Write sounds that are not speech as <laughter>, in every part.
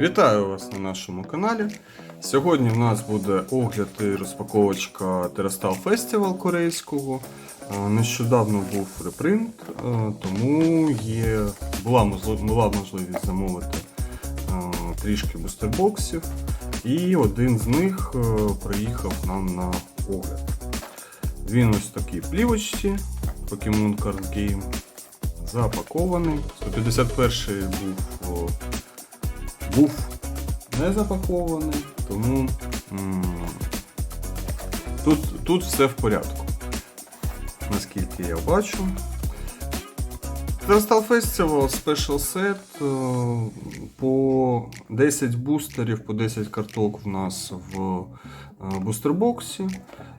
Вітаю вас на нашому каналі. Сьогодні в нас буде огляд і розпаковочка Terastal Festival корейського. Е, Нещодавно був репринт, е, тому є, була, можли- була можливість замовити е, трішки бустербоксів. І один з них приїхав нам на огляд. Він ось такий плівочці Pokemon Card Game. Запакований. 151 був був не запакований, тому м, тут, тут все в порядку. Наскільки я бачу. Crystal Festival Special Set по 10 бустерів, по 10 карток в нас в е, бустербоксі.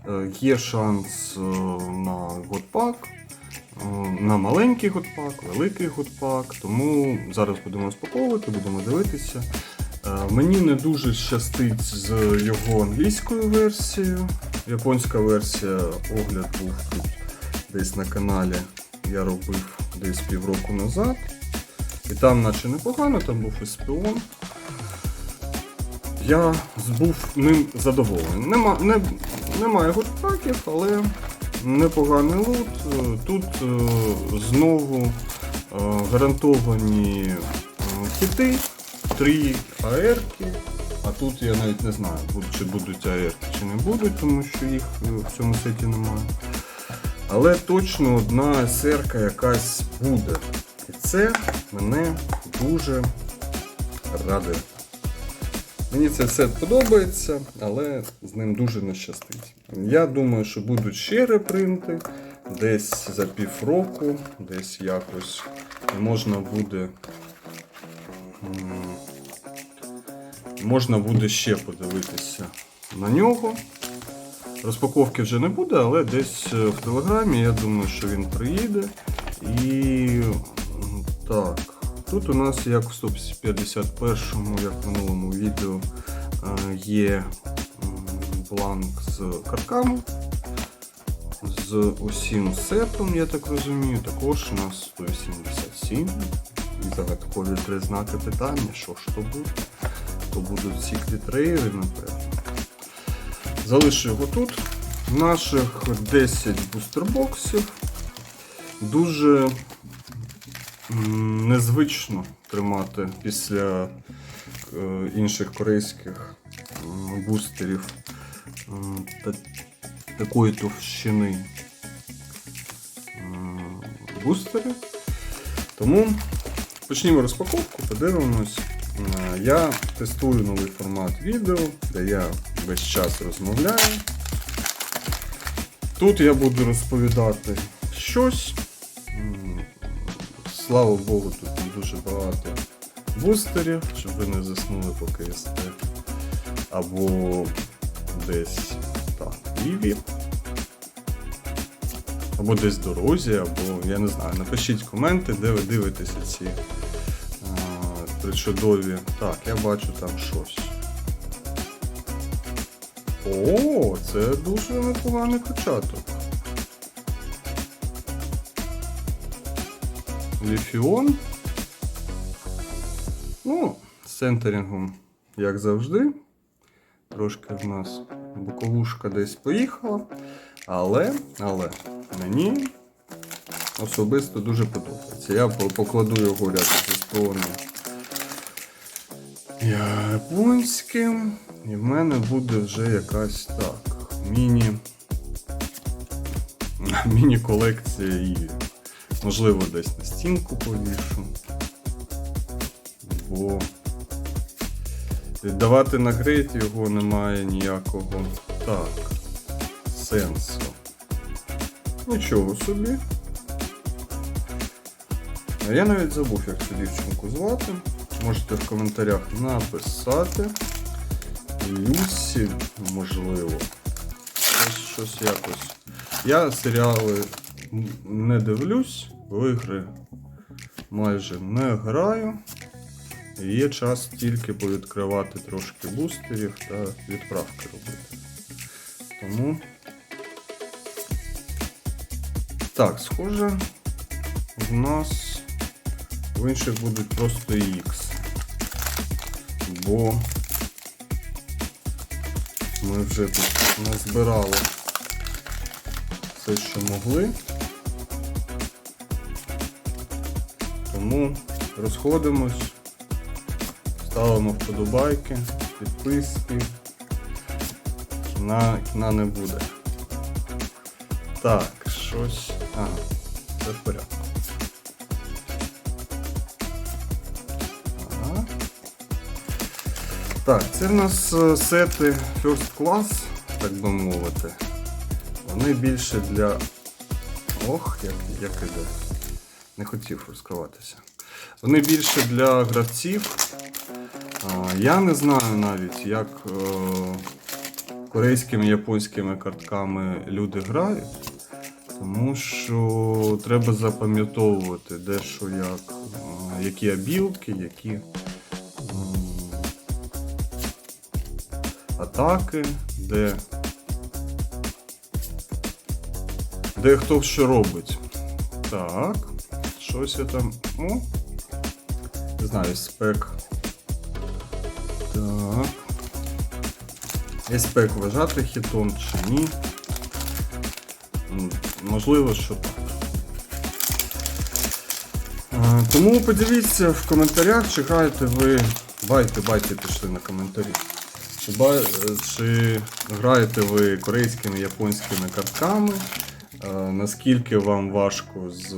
Е, Є шанс е, на годпак, на маленький годпак, великий годпак. Тому зараз будемо розпаковувати, будемо дивитися. Е, Мені не дуже щастить з його англійською версією. Японська версія огляд був тут десь на каналі. Я робив десь півроку назад. І там наче непогано, там був і шпіон. Я був ним задоволений. Нема, не, немає гудпаків, але непоганий лут. Тут е, знову е, гарантовані е, хіти, три АРки. А тут я навіть не знаю, чи будуть АРки, чи не будуть, тому що їх в цьому сеті немає. Але точно одна СРК якась буде. І це мене дуже радує. Мені це все подобається, але з ним дуже не щастить. Я думаю, що будуть ще репринти десь за півроку, десь якось можна буде. Можна буде ще подивитися на нього. Розпаковки вже не буде, але десь е, в телеграмі я думаю, що він приїде. І так, тут у нас як в 151-му, як в минулому відео, е, є бланк з картками. З усім сетом, я так розумію, також у нас 187. І загадкові три знаки питання, що ж то буде. То будуть секрет рейри, напевно. Залишу його тут. Наших 10 бустербоксів. Дуже незвично тримати після е, інших корейських бустерів такої товщини бустери. Тому почнімо розпаковку, подивимось. Е, Я тестую новий формат відео, де я весь час розмовляю. Тут я буду розповідати щось. Слава Богу, тут дуже багато бустерів, щоб ви не заснули поки їсте. Або десь так, Ліві. Або десь в дорозі, або я не знаю. Напишіть коменти, де ви дивитеся ці а, причудові. Так, я бачу там щось. О, це дуже непоганий початок. Ліфіон. Ну, з центерингом, як завжди. Трошки в нас боковушка десь поїхала. Але, але мені особисто дуже подобається. Я покладу його рядом зі споном японським. І в мене буде вже якась так. Міні. <laughs> Міні-колекція і можливо десь на стінку повішу. Бо віддавати на його немає ніякого так сенсу. Нічого собі. А я навіть забув, як цю дівчинку звати. Можете в коментарях написати. Люсі, можливо. Щось, щось якось. Я серіали не дивлюсь, в ігри майже не граю. Є час тільки повідкривати трошки бустерів та відправки робити. Тому. Так, схоже, в нас в інших будуть просто X. бо ми вже тут назбирали все, що могли. Тому розходимось, ставимо вподобайки, підписки. Кіна, кіна не буде. Так, щось. Ага, все в порядку. Так, це в нас е, сети First Class, так би мовити. Вони більше для. Ох, як, як іде. Не хотів розкриватися. Вони більше для гравців. Я не знаю навіть, як е, корейськими японськими картками люди грають. Тому що треба запам'ятовувати де що як, е, які обілки, які атаки, де, де хто що робить. Так, щось я там. О, знаю, спек. Так. Спек вважати хітом чи ні. Можливо, що так. Е, Тому поділіться в коментарях, чи граєте ви. Байте, байте пішли на коментарі. Чи, ба... е, чи граєте ви корейськими японськими картками? Е, Наскільки вам важко з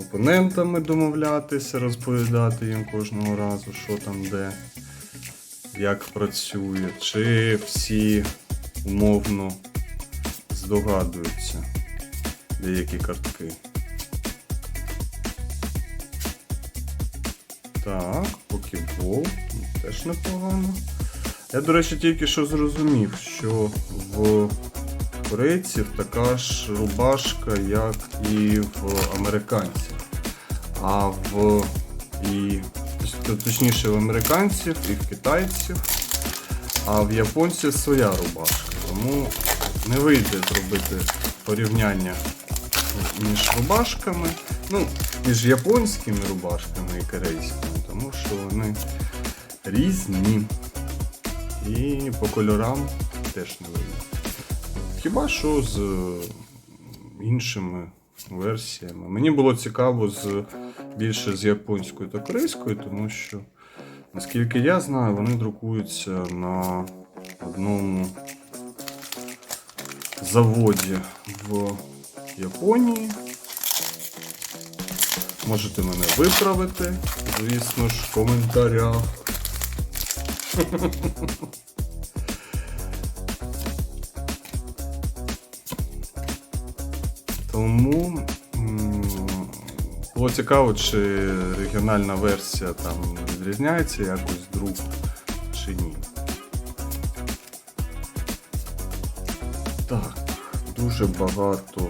опонентами домовлятися, розповідати їм кожного разу, що там де, як працює, чи всі умовно здогадуються деякі картки. Так, покебол, теж непогано. Я, до речі, тільки що зрозумів, що в корейців така ж рубашка, як і в американців. А в і точніше в американців і в китайців, а в японців своя рубашка. Тому не вийде зробити порівняння між рубашками, ну, між японськими рубашками і корейськими, тому що вони різні. І по кольорам теж не видно. Хіба що з е, іншими версіями. Мені було цікаво з, більше з японською та корейською, тому що, наскільки я знаю, вони друкуються на одному заводі в Японії. Можете мене виправити, звісно ж, в коментарях. <laughs> Тому було цікаво, чи регіональна версія там відрізняється якось друг чи ні. Так, дуже багато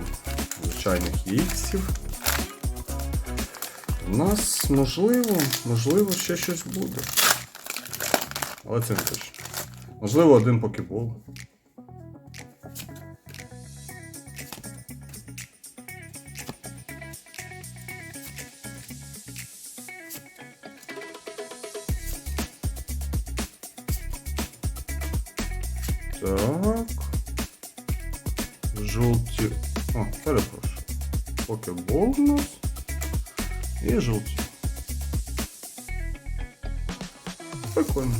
звичайних яйців. У нас можливо, можливо, ще щось буде. Але це не точно. Можливо, один покебол. Жовті. О, перепрошую. Покебол у нас. І жовті. Прикольно.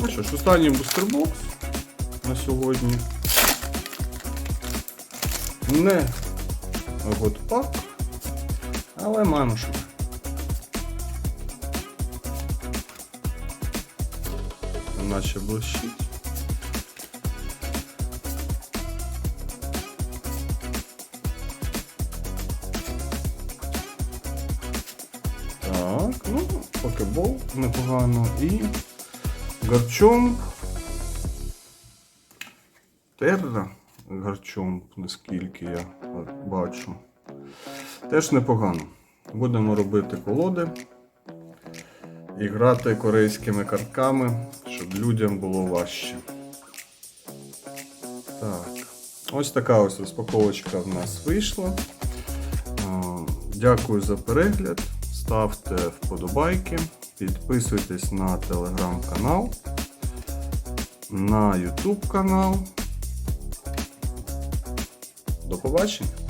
Ну що ж, останній бустербокс на сьогодні. Не готпак, але що. Наче блищить. Покебол непогано. І гарчом. Терра гарчом, наскільки я бачу. Теж непогано. Будемо робити колоди і грати корейськими картками, щоб людям було важче. Так. Ось така ось розпаковочка в нас вийшла. Дякую за перегляд. ставте вподобайки, підписуйтесь на телеграм-канал, на YouTube канал. До побачення!